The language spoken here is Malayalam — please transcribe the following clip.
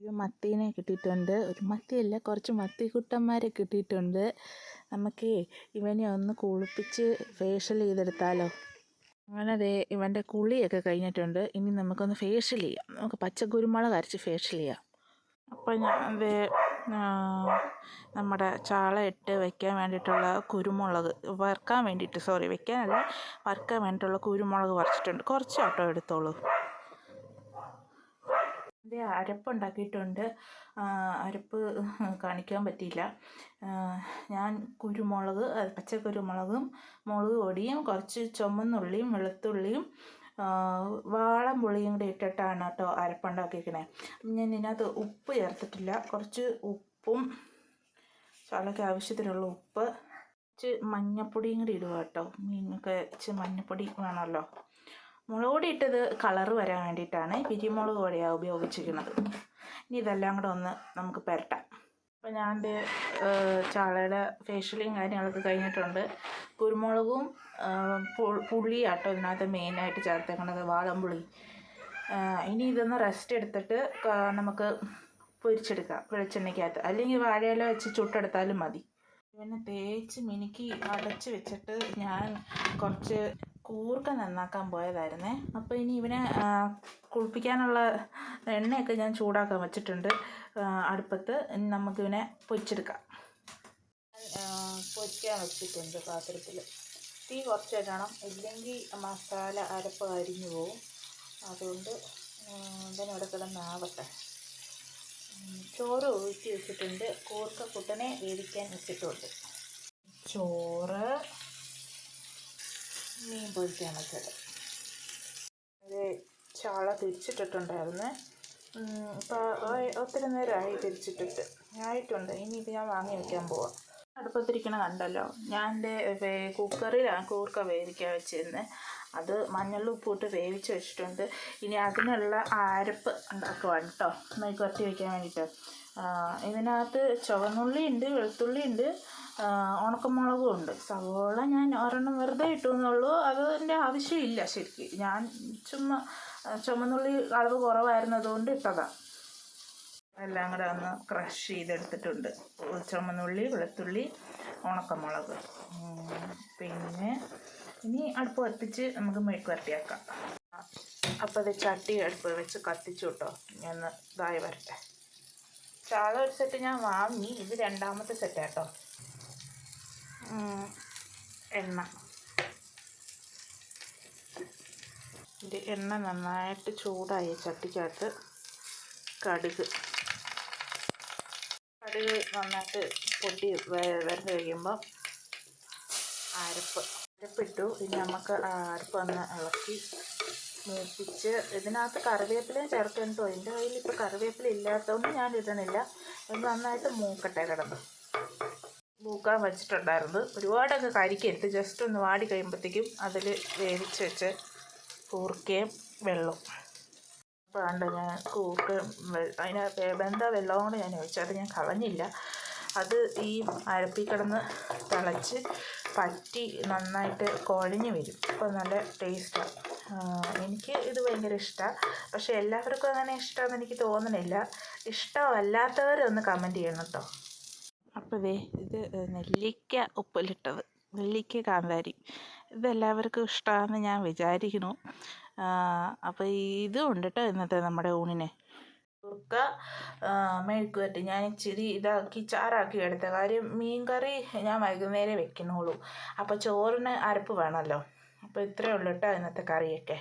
ഒരു മത്തീനെ കിട്ടിയിട്ടുണ്ട്. ഒരു മത്തിയല്ല കുറച്ച് മത്തിക്കുട്ടന്മാരെ കിട്ടിയിട്ടുണ്ട്. നമുക്ക് ഇവനെ ഒന്ന് കുളിപ്പിച്ച് ഫേഷ്യൽ ചെയ്തെടുത്താലോ? അങ്ങനെ ദേ ഇവന്റെ കുളിയൊക്കെ കഴിഞ്ഞിട്ടുണ്ട്. ഇനി നമുക്കൊന്ന് ഫേഷ്യൽ ചെയ്യാം. നമുക്ക് പച്ച കുരുമുളക് അരച്ച് ഫേഷ്യൽ ചെയ്യാം. അപ്പോൾ ഞാൻ അതേ നമ്മുടെ ചാള ഇട്ട് വയ്ക്കാൻ വേണ്ടിയിട്ടുള്ള കുരുമുളക് വറുക്കാൻ വേണ്ടിയിട്ട് സോറി വെക്കാനല്ല വറുക്കാൻ വേണ്ടിയിട്ടുള്ള കുരുമുളക് പറിച്ചിട്ടുണ്ട് കുറച്ച് ഓട്ടോ എടുത്തോളൂ. ഇത് അരപ്പുണ്ടാക്കിയിട്ടുണ്ട്. അരപ്പ് കാണിക്കാൻ പറ്റിയില്ല. ഞാൻ കുരുമുളക് പച്ചക്കുരുമുളകും മുളക് പൊടിയും കുറച്ച് ചുമന്നുള്ളിയും വെളുത്തുള്ളിയും വാളം പുളിയും കൂടി ഇട്ടിട്ടാണ് കേട്ടോ അരപ്പുണ്ടാക്കിയിരിക്കണേ. ഞാൻ ഇതിനകത്ത് ഉപ്പ് ചേർത്തിട്ടില്ല. കുറച്ച് ഉപ്പും ചാളയ്ക്ക് ആവശ്യത്തിനുള്ള ഉപ്പ് കുറച്ച് മഞ്ഞൾപ്പൊടിയും കൂടി ഇടുക കേട്ടോ. മീനൊക്കെ ഇച്ചിരി മഞ്ഞൾപ്പൊടി വേണമല്ലോ. മുളക് പൊടി ഇട്ടത് കളറ് വരാൻ വേണ്ടിയിട്ടാണ് പിരിമുളക് പൊടിയാണ് ഉപയോഗിച്ചിരിക്കുന്നത്. ഇനി ഇതെല്ലാം കൂടെ ഒന്ന് നമുക്ക് പുരട്ടാം. അപ്പോൾ ഞാൻ എന്റെ ചാളയുടെ ഫേഷ്യലും കാര്യങ്ങളൊക്കെ കഴിഞ്ഞിട്ടുണ്ട്. കുരുമുളകും പുളിയാട്ടോ ഇതിനകത്ത് മെയിനായിട്ട് ചേർത്തേക്കണത് വാളംപുളി ഇനി ഇതൊന്ന് റെസ്റ്റ് എടുത്തിട്ട് നമുക്ക് പൊരിച്ചെടുക്കാം വെളിച്ചെണ്ണയ്ക്കകത്ത്. അല്ലെങ്കിൽ വാഴയില വെച്ച് ചുട്ടെടുത്താലും മതി. പിന്നെ തേച്ച് മിനുക്കി അടച്ച് വെച്ചിട്ട് ഞാൻ കുറച്ച് കൂർക്ക നന്നാക്കാൻ പോയതായിരുന്നേ. അപ്പോൾ ഇനി ഇവനെ കുളിപ്പിക്കാനുള്ള എണ്ണയൊക്കെ ഞാൻ ചൂടാക്കാൻ വെച്ചിട്ടുണ്ട്. അടുപ്പത്ത് നമുക്കിവനെ പൊരിച്ചെടുക്കാം. പൊരിക്കാൻ വെച്ചിട്ടുണ്ട് പാത്രത്തിൽ തീ കുറച്ച് ഇടണം. ഇല്ലെങ്കിൽ മസാല അരപ്പ് അരിഞ്ഞു പോവും. അതുകൊണ്ട് ഇതിനവിടെ കിടന്നാവട്ടെ. ചോറ് ഊറ്റി വെച്ചിട്ടുണ്ട്. കൂർക്ക കുട്ടനെ വേവിക്കാൻ വെച്ചിട്ടുണ്ട്. ചോറ് പൊരിക്കാൻ വെച്ചത് ഒരു ചാള തിരിച്ചിട്ടിട്ടുണ്ടായിരുന്നു. ഇപ്പോൾ ഒത്തിരി നേരമായി തിരിച്ചിട്ടിട്ട്. ആയിട്ടുണ്ട്. ഇനി ഇത് ഞാൻ വാങ്ങി വയ്ക്കാൻ പോവാം. അടുപ്പത്തിരിക്കണ കണ്ടല്ലോ. ഞാൻ എന്റെ കുക്കറിലാണ് കൂർക്ക വേവിക്കാൻ വെച്ചിരുന്നത് അത് മഞ്ഞളും ഉപ്പിട്ട് വേവിച്ച് വെച്ചിട്ടുണ്ട്. ഇനി അതിനുള്ള അരപ്പ് ഉണ്ടാക്കുവാണ് കേട്ടോ. മെഴുക്കുവരട്ടി വയ്ക്കാൻ വേണ്ടിയിട്ട്. ഇതിനകത്ത് ചുവന്നുള്ളി ഉണ്ട് വെളുത്തുള്ളി ഉണ്ട് ഉണക്കമുളകും ഉണ്ട്. സവോള ഞാൻ ഒരെണ്ണം വെറുതെ ഇട്ടു എന്നുള്ളൂ. അതിന്റെ ആവശ്യമില്ല ശരിക്കും. ഞാൻ ചുമ്മാ ചുമന്നുള്ളി അളവ് കുറവായിരുന്നതുകൊണ്ട് ഇട്ടതാണ് എല്ലാം കൂടെ ഒന്ന് ക്രഷ് ചെയ്തെടുത്തിട്ടുണ്ട്. ചുമന്നുള്ളി വെളുത്തുള്ളി ഉണക്കമുളക്. പിന്നെ ഇനി അടുപ്പ് കത്തിച്ച് നമുക്ക് മെഴുക്ക് വരട്ടിയാക്കാം. അപ്പോൾ അത് ചട്ടി അടുപ്പ് വെച്ച് കത്തിച്ചു കേട്ടോ. ഞാൻ ഇതായി വരട്ടെ. ചാള ഒരു സെറ്റ് ഞാൻ വാങ്ങി. ഇത് രണ്ടാമത്തെ സെറ്റാട്ടോ എണ്ണ. ഇത് എണ്ണ നന്നായിട്ട് ചൂടായി ചട്ടിക്കകത്ത് കടുക്. കടുക് നന്നായിട്ട് പൊട്ടി വരണ്ട് കഴിയുമ്പോൾ അരപ്പ് അരപ്പിട്ടു. ഇനി നമുക്ക് അരപ്പ് ഒന്ന് ഇളക്കി മൂപ്പിച്ച് ഇതിനകത്ത് കറിവേപ്പിലയും ചേർക്കുന്നുണ്ടോ എന്റെ കയ്യിൽ ഇപ്പോൾ കറിവേപ്പില ഇല്ലാത്തതുകൊണ്ട് ഞാൻ ഇടണില്ല ഇത് നന്നായിട്ട് മൂക്കട്ടെ കിടന്ന്. മൂക്കാൻ വെച്ചിട്ടുണ്ടായിരുന്നു. ഒരുപാടൊക്കെ കരിക്കരുത്. ജസ്റ്റ് ഒന്ന് വാടി കഴിയുമ്പോഴത്തേക്കും അതിൽ വേവിച്ച് വെച്ച് കൂർക്കയും വെള്ളം അപ്പോൾ കണ്ട ഞാൻ കൂക്ക് അതിന് വെന്ത വെള്ളം കൊണ്ട് ഞാൻ ഒഴിച്ചു. അത് ഞാൻ കളഞ്ഞില്ല. അത് ഈ അരപ്പി കിടന്ന് തിളച്ച് പറ്റി നന്നായിട്ട് കുഴഞ്ഞ് വരും. അപ്പോൾ നല്ല ടേസ്റ്റാണ് എനിക്ക് ഇത് ഭയങ്കര ഇഷ്ടമാണ് പക്ഷേ എല്ലാവർക്കും അങ്ങനെ ഇഷ്ടമാണെന്ന് എനിക്ക് തോന്നണില്ല. ഇഷ്ടമല്ലാത്തവരൊന്ന് കമന്റ് ചെയ്യണം കേട്ടോ. അപ്പോൾ ഇത് നെല്ലിക്ക ഉപ്പിലിട്ടത്. നെല്ലിക്ക കാന്താരി. ഇതെല്ലാവർക്കും ഇഷ്ടമാണെന്ന് ഞാൻ വിചാരിക്കുന്നു. അപ്പോൾ ഇതും ഉണ്ട് കേട്ടോ ഇന്നത്തെ നമ്മുടെ ഊണിനെ. കുറുക്ക മെഴുക്ക് ഞാൻ ഇച്ചിരി ഇതാക്കി ചാറാക്കി എടുത്ത കാര്യം മീൻ കറി ഞാൻ വൈകുന്നേരം വെക്കണുള്ളൂ അപ്പോൾ ചോറിന് അരപ്പ് വേണമല്ലോ അപ്പോൾ ഇത്രയേ ഉള്ളൂ കേട്ടോ ഇന്നത്തെ കറിയൊക്കെ.